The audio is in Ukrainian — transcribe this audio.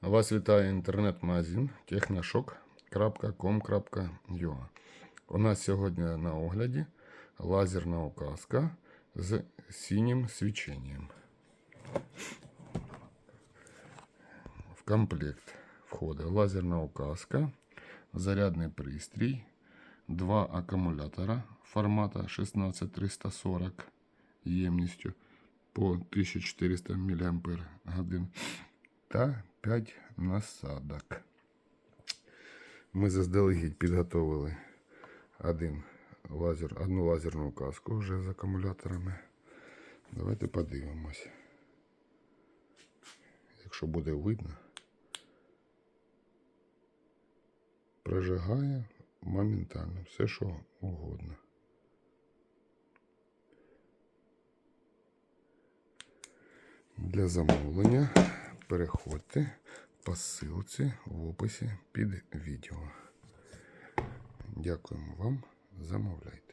Вас вітає інтернет-магазин техношок.com.ua У нас сьогодні на огляді лазерна указка з синім свіченням. В комплект входить лазерна указка, зарядний пристрій, два акумулятора формата 16340 ємністю по 1400 мАч та 5 насадок. Ми заздалегідь підготовили один лазер, одну лазерну указку вже з акумуляторами. Давайте подивимось. Якщо буде видно, прожигає моментально все, що угодно. Для замовлення переходьте по ссылці в описі під відео. Дякуємо вам. Замовляйте.